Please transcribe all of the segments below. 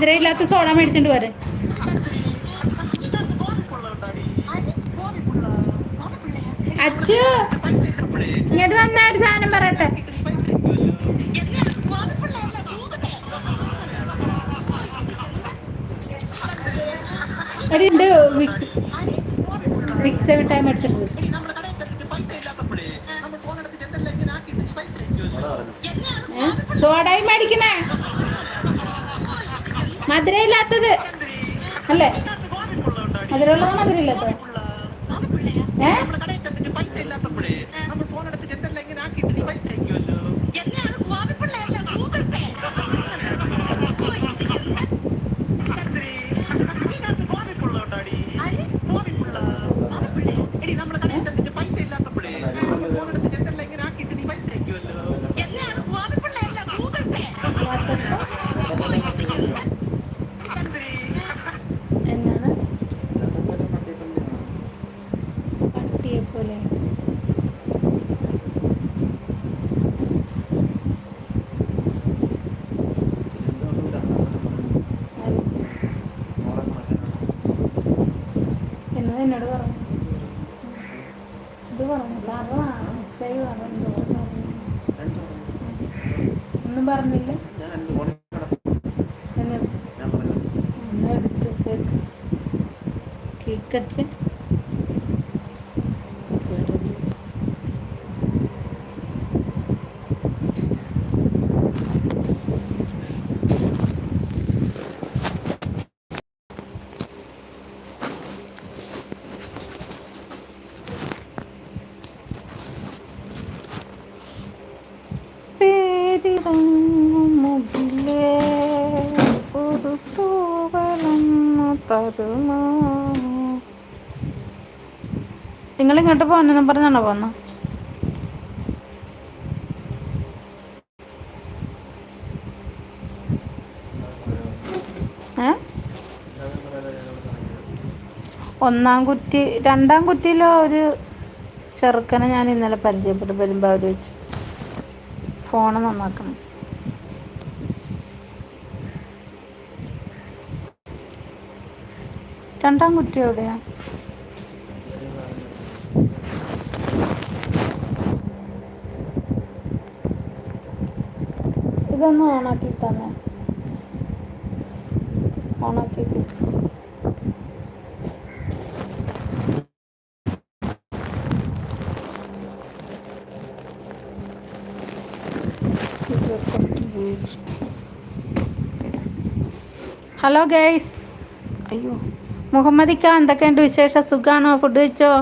മധുരം ഇല്ലാത്ത സോഡ മേടിച്ചിട്ട് വരെ അച്ചു ഇങ്ങോട്ട് വന്നാ ഒരു സാധനം പറയട്ടെ. ഒരു വിക്സ് വിക്സ് വിട്ടാൻ സോഡയും മേടിക്കണേ. മധുരം ഇല്ലാത്തത് അല്ലേ? മധുരമുള്ളതോ മധുരം ഇല്ലാത്തത് ഏ? എന്നാണ് പട്ടിയെ പോലെ എന്നത് എന്നോട് പറഞ്ഞു ഇത് പറഞ്ഞു കാരണം മിക്സായി പറഞ്ഞു ഒന്നും പറഞ്ഞില്ല? എന്നത് ഒന്ന് എടുത്ത് കേക്ക് കേക്ക് അച്ഛൻ പേരിറങ്ങുമുകിലേ ഒരു തൂവലൊന്നു തരുമോ നിങ്ങൾ ഇങ്ങോട്ട് പറഞ്ഞാണോ പോന്ന? ഒന്നാം കുറ്റി രണ്ടാം കുറ്റിയിലോ ഒരു ചെറുക്കനെ ഞാൻ ഇന്നലെ പരിചയപ്പെട്ടു വരുമ്പോൾ അവർ വെച്ച്. ഫോണ് നന്നാക്കണം. രണ്ടാം കുട്ടി എവിടെയാ? ഇതൊന്ന് ഓണാക്കി തന്നെ. ഓണാക്കി. Hello guys. അയ്യോ. മുഹമ്മദിക്ക എന്തൊക്കെയുണ്ട് വിശേഷം? സുഖാണോ? ഫുഡ് കഴിച്ചോ?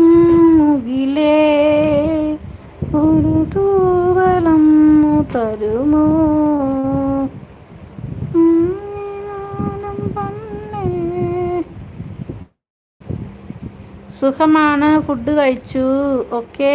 തേരിറങ്ങുകിലേ ഒരു തൂവലം തരുമോ ഉം, പന്നേ. സുഖമാണ് ഫുഡ് കഴിച്ചു. Okay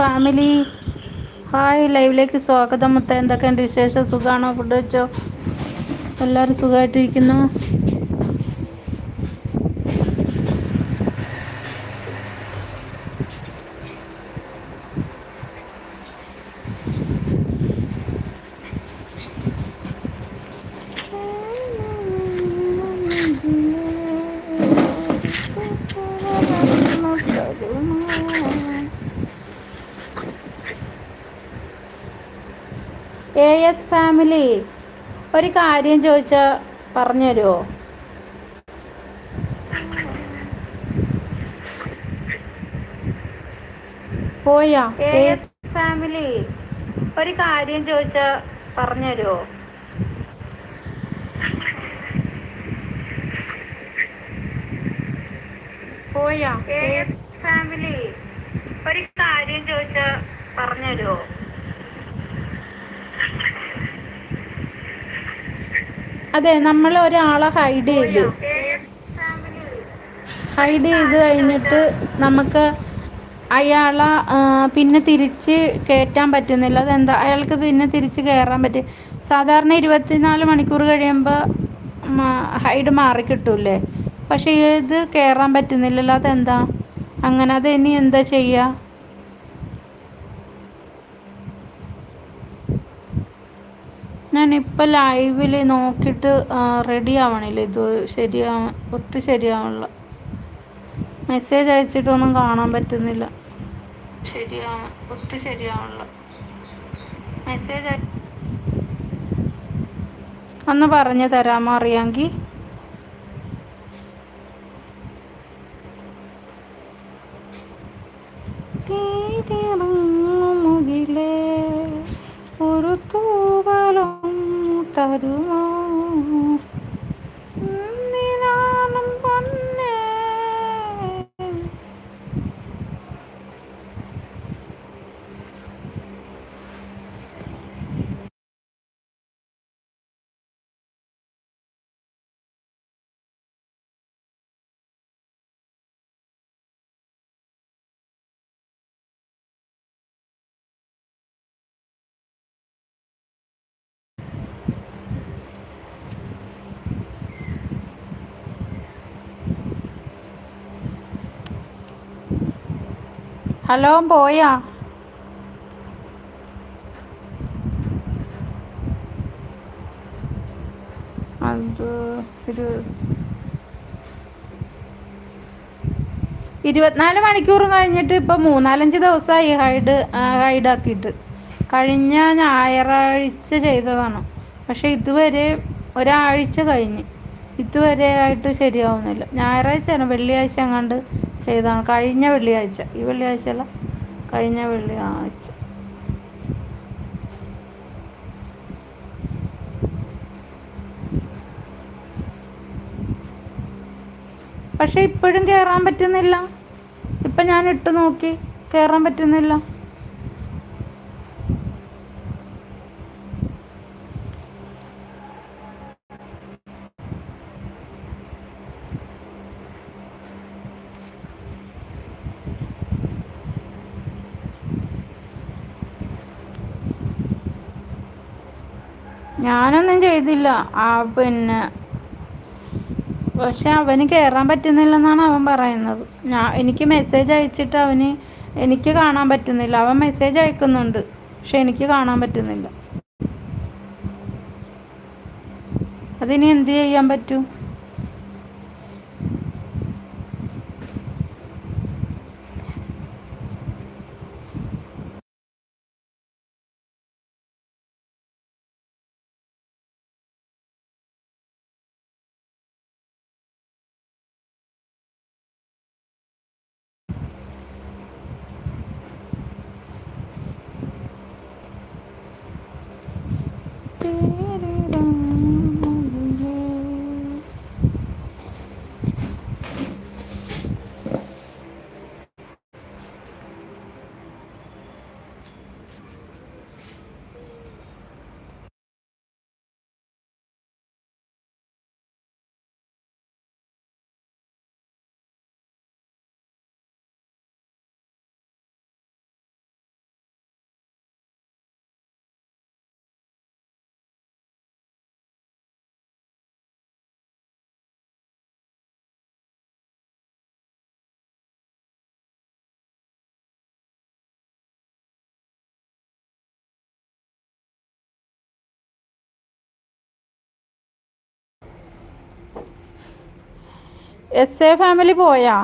family. ഹായ് ലൈവിലേക്ക് സ്വാഗതം. മുത്ത എന്തൊക്കെയുണ്ട് വിശേഷം? സുഖമാണോ ഫുഡ് വെച്ചോ എല്ലാവരും സുഖമായിട്ടിരിക്കുന്നു എ എസ് ഒരു കാര്യം ചോദിച്ചാൽ പറഞ്ഞു തരുമോ പോയാ ഫാമിലി ഒരു കാര്യം ചോദിച്ചാൽ പറഞ്ഞു തരുമോ പോയാ ഫാമിലി ഒരു കാര്യം ചോദിച്ചാൽ പറഞ്ഞു തരുമോ അതെ നമ്മൾ ഒരാളെ ഹൈഡ് ചെയ്ത്. ഹൈഡ് ചെയ്ത് കഴിഞ്ഞിട്ട് നമുക്ക് അയാളെ പിന്നെ തിരിച്ച് കയറ്റാൻ പറ്റുന്നില്ല. അതെന്താ? അയാൾക്ക് പിന്നെ തിരിച്ച് കയറാൻ പറ്റും. സാധാരണ ഇരുപത്തിനാല് മണിക്കൂർ കഴിയുമ്പോൾ ഹൈഡ് മാറി കിട്ടൂലേ പക്ഷേ ഇത് കയറാൻ പറ്റുന്നില്ലല്ലോ. അതെന്താ? അങ്ങനെ അത് ഇനി എന്താ ചെയ്യുക ഞാനിപ്പോൾ ലൈവിൽ നോക്കിയിട്ട് റെഡി ആവണില്ല. ഇത് ശരിയാ ഒട്ടും ശരിയാവണില്ല. മെസ്സേജ് അയച്ചിട്ടൊന്നും കാണാൻ പറ്റുന്നില്ല. ശരിയാ ഒട്ടും ശരിയാവണില്ല. മെസ്സേജ് ഒന്ന് പറഞ്ഞു തരാമോ അറിയാമെങ്കിൽ മുകിലേ ഒരു തൂവലും തരുമോ നിനാനും പൊന്നേ ഹലോ പോയാ അത് ഒരു ഇരുപത്തിനാല് മണിക്കൂർ കഴിഞ്ഞിട്ട് ഇപ്പം മൂന്നാലഞ്ച് ദിവസമായി ഹൈഡ് ഹൈഡാക്കിയിട്ട്. കഴിഞ്ഞ ഞായറാഴ്ച ചെയ്തതാണ്. പക്ഷെ ഇതുവരെ ഒരാഴ്ച കഴിഞ്ഞ്. ഇതുവരെ ആയിട്ട് ശരിയാവുന്നില്ല. ഞായറാഴ്ച വെള്ളിയാഴ്ച എങ്ങാണ്ട് ചെയ്താണ് കഴിഞ്ഞ വെള്ളിയാഴ്ച. ഈ വെള്ളിയാഴ്ച അല്ല കഴിഞ്ഞ വെള്ളിയാഴ്ച. പക്ഷെ ഇപ്പോഴും കയറാൻ പറ്റുന്നില്ല. ഇപ്പം ഞാൻ ഇട്ട് നോക്കി. കയറാൻ പറ്റുന്നില്ല. ഞാനൊന്നും ചെയ്തില്ല. ആ പിന്നെ പക്ഷെ അവന് കയറാൻ പറ്റുന്നില്ലെന്നാണ് അവൻ പറയുന്നത്. ഞാൻ എനിക്ക് മെസ്സേജ് അയച്ചിട്ട് അവന് എനിക്ക് കാണാൻ പറ്റുന്നില്ല. അവൻ മെസ്സേജ് അയക്കുന്നുണ്ട് പക്ഷെ എനിക്ക് കാണാൻ പറ്റുന്നില്ല. അതിനി എന്ത് ചെയ്യാൻ പറ്റും? എസ് എ ഫാമിലി പോയാ?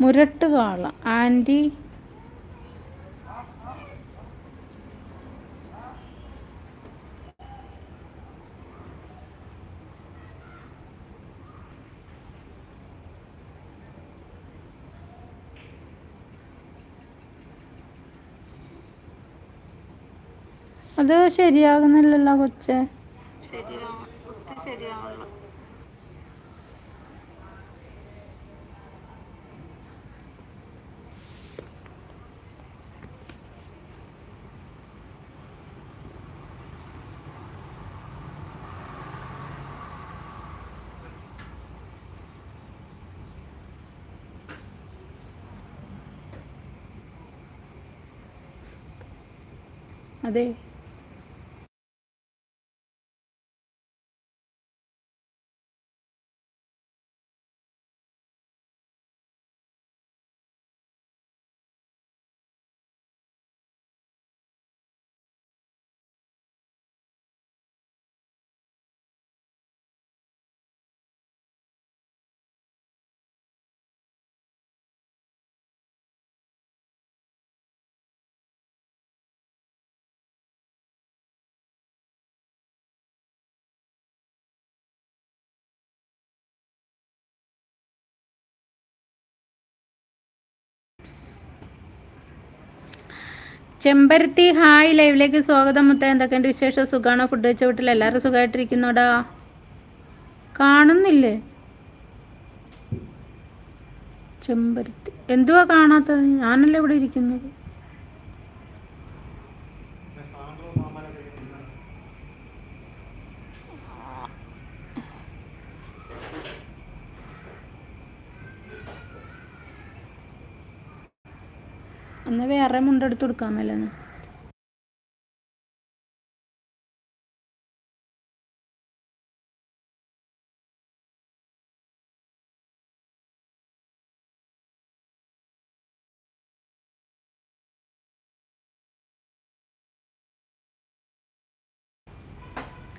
മുരട്ടുകാള. ആന്റി? അത് ശരിയാകുന്നില്ലല്ലോ കൊച്ചെ. അതെ. ചെമ്പരത്തി ഹായ് ലൈവിലേക്ക് സ്വാഗതം. മുത്ത എന്തൊക്കെയുണ്ട് വിശേഷം? സുഖാണോ? ഫുഡ് വെച്ച വീട്ടിൽ എല്ലാവരും സുഖമായിട്ടിരിക്കുന്നോടാ? കാണുന്നില്ലേ? ചെമ്പരത്തി. എന്തുവാ കാണാത്തത്? ഞാനല്ലേ ഇവിടെ ഇരിക്കുന്നത്. എന്നാ വേറെ മുണ്ടെടുത്ത് മേലാണ്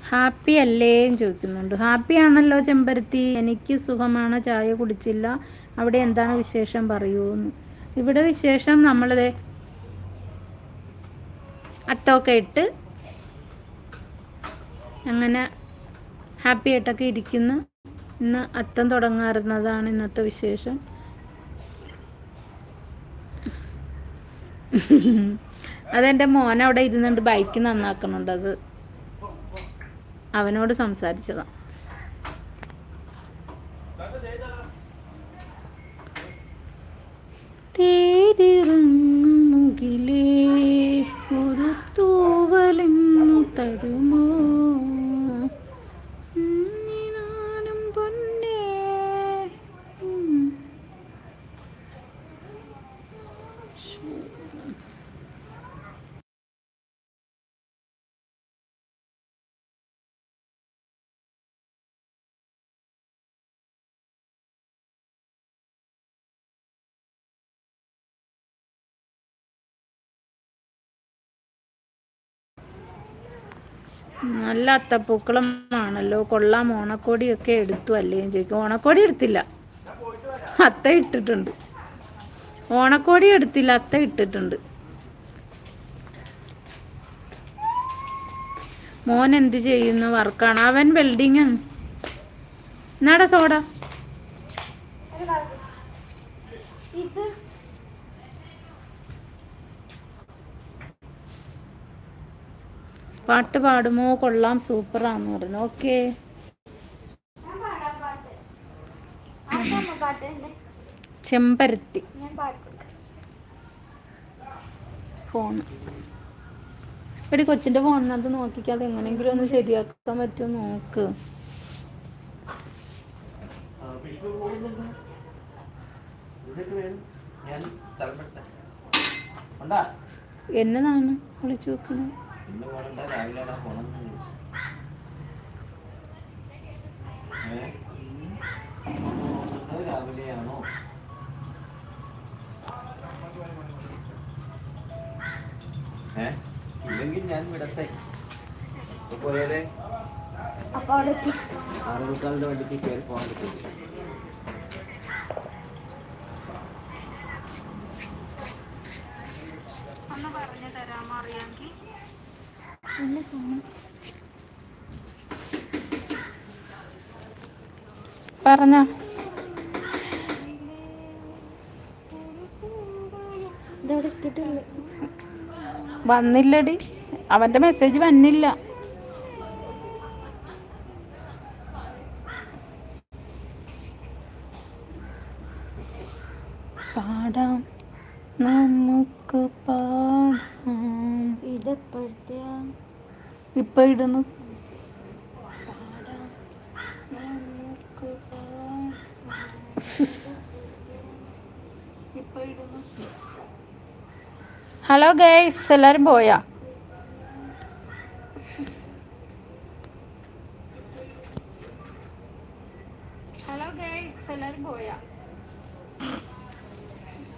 ഹാപ്പി അല്ലേ ചോദിക്കുന്നുണ്ട്. ഹാപ്പി ആണല്ലോ ചെമ്പരത്തി. എനിക്ക് സുഖമാണ്. ചായ കുടിച്ചില്ല. അവിടെ എന്താണ് വിശേഷം? പറയൂന്ന്. ഇവിടെ വിശേഷം നമ്മളത് അത്തമൊക്കെ ഇട്ട് അങ്ങനെ ഹാപ്പി ആയിട്ടൊക്കെ ഇരിക്കുന്ന. ഇന്ന് അത്തം തുടങ്ങാറുന്നതാണ് ഇന്നത്തെ വിശേഷം. അതെന്റെ മോൻ അവിടെ ഇരുന്നുണ്ട് ബൈക്ക് നന്നാക്കുന്നുണ്ട് അത്. അവനോട് സംസാരിച്ചതാണ് തേരിറങ്ങുകിലേ ഒരു തൂവലെന്നു തരുമോ നല്ല അത്തപ്പൂക്കളമാണല്ലോ കൊള്ളാം. ഓണക്കോടിയൊക്കെ എടുത്തു അല്ലേ ചോദിക്കും. ഓണക്കോടി എടുത്തില്ല. അത്ത ഇട്ടിട്ടുണ്ട്. ഓണക്കോടി എടുത്തില്ല. അത്ത ഇട്ടിട്ടുണ്ട്. മോൻ എന്ത് ചെയ്യുന്നു? വർക്കാണ്. അവൻ വെൽഡിങ് ആണ്. എന്നാടാ സോഡ? പാട്ട് പാടുമോ കൊള്ളാം സൂപ്പറാന്ന് പറഞ്ഞു. ഓക്കെ ചെമ്പരത്തി. ഫോൺ എടി കൊച്ചിന്റെ ഫോണിനകത്ത് നോക്കിക്കാതെ എങ്ങനെങ്കിലും ഒന്ന് ശരിയാക്കാൻ പറ്റുമോ നോക്ക്. എന്നതാണ് വിളിച്ചു വെക്കുന്നത് ഇന്ന് പോകണ്ട രാവിലെ പോണെന്ന് ചോദിച്ചു ഏ? പോകുന്നത് രാവിലെയാണോ? ഏ? ഇല്ലെങ്കിൽ ഞാൻ വിടട്ടെ. പോയാലേ? അപ്പൊ അവിടെ എത്തി ആറ് മുക്കാലിന്റെ വണ്ടിക്ക് കയറി പോകാൻ പറ്റും. എന്നെ കാണും പറഞ്ഞോ. വന്നില്ലടി. അവന്റെ മെസ്സേജ് വന്നില്ല. ഇപ്പൊ ഇടുന്നു ഹലോ ഗൈസ് എല്ലാരും പോയാ?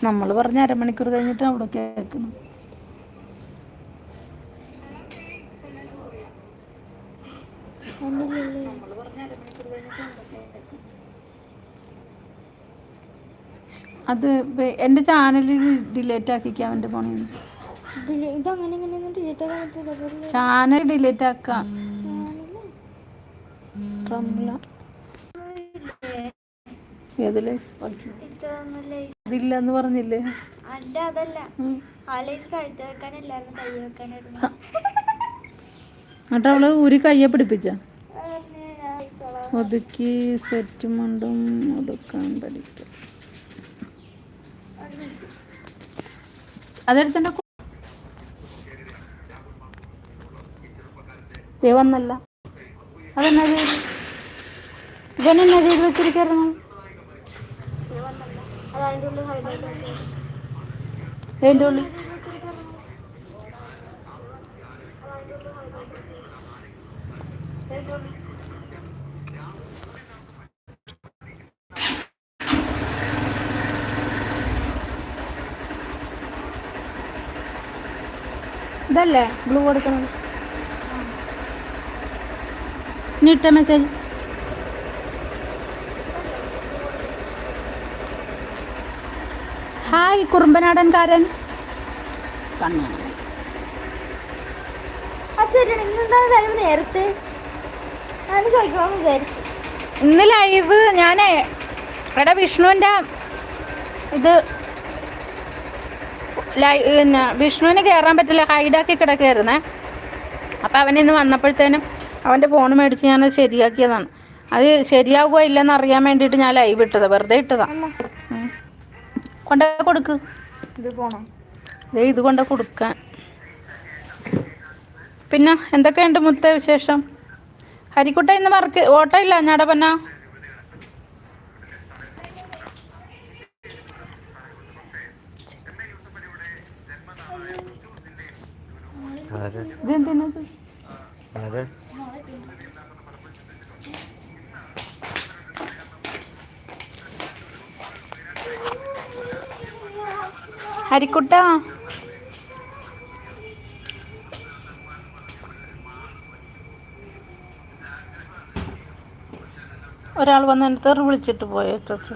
നമ്മൾ പറഞ്ഞ അരമണിക്കൂർ കഴിഞ്ഞിട്ട് അവിടെ കേൾക്കണം അത് എന്റെ ചാനൽ ഡിലേറ്റ് ആക്കിക്കാം എന്റെ ഫോണിൽ നിന്ന് ചാനൽ ഡിലേറ്റ് ആക്കാം. ഇതില്ലെന്ന് പറഞ്ഞില്ലേ? അല്ല അതല്ല. എന്നിട്ട് അവൾ ഒരു കയ്യെ പിടിപ്പിച്ച? ഒതുക്കി സെറ്റ് മുണ്ടും ഒടുക്കാൻ പഠിക്കും. അതെടുത്തണ്ട ദേ ദൈവന്നല്ല അതെന്നാ ചെയ്ത് ഇവനെന്നാ ചെയ്ത് വെച്ചിരിക്കായിരുന്നു അതിന്റെ ഉള്ളിൽ highlight ആക്കി. ഇതല്ലേ? ബ്ലൂ കൊടുക്കണം ഇനി ഇട്ട മെസ്സേജ് ഹായ് കുറുമ്പനാടൻകാരൻ. കണ്ണു ആ ശരിയാണ് ഇന്നെന്താണ് ലൈവ് നേരത്തെ? ഞാൻ ചോദിക്കണമെന്ന് വിചാരിച്ചു. ഇന്ന് ലൈവ് ഞാനേ എടാ വിഷ്ണുവിന്റെ ഇത് ലൈ പിന്നെ വിഷ്ണുവിന് കയറാൻ പറ്റില്ല. ഹൈഡാക്കി കിടക്കുകയായിരുന്നേ അപ്പം അവൻ ഇന്ന് വന്നപ്പോഴത്തേനും അവന്റെ ഫോൺ മേടിച്ച് ഞാൻ ശരിയാക്കിയതാണ്. അത് ശരിയാവുമോ ഇല്ലെന്ന് അറിയാൻ വേണ്ടിയിട്ട് ഞാൻ ലൈവ് ഇട്ടത്. വെറുതെ ഇട്ടതാ. കൊണ്ട കൊടുക്ക്. ഇത് പോണം? ദേ ഇത് കൊണ്ട കൊടുക്കാൻ. പിന്നെ എന്തൊക്കെയുണ്ട് മുത്ത വിശേഷം? ഹരിക്കുട്ട ഇന്ന് വർക്ക് ഓട്ടോ ഇല്ല ഞാടെ ഇതെന്തിനത്? ഹരിക്കുട്ട? ഒരാൾ വന്ന് എന്റെ തെറി വിളിച്ചിട്ട് പോയോ ചേച്ചി?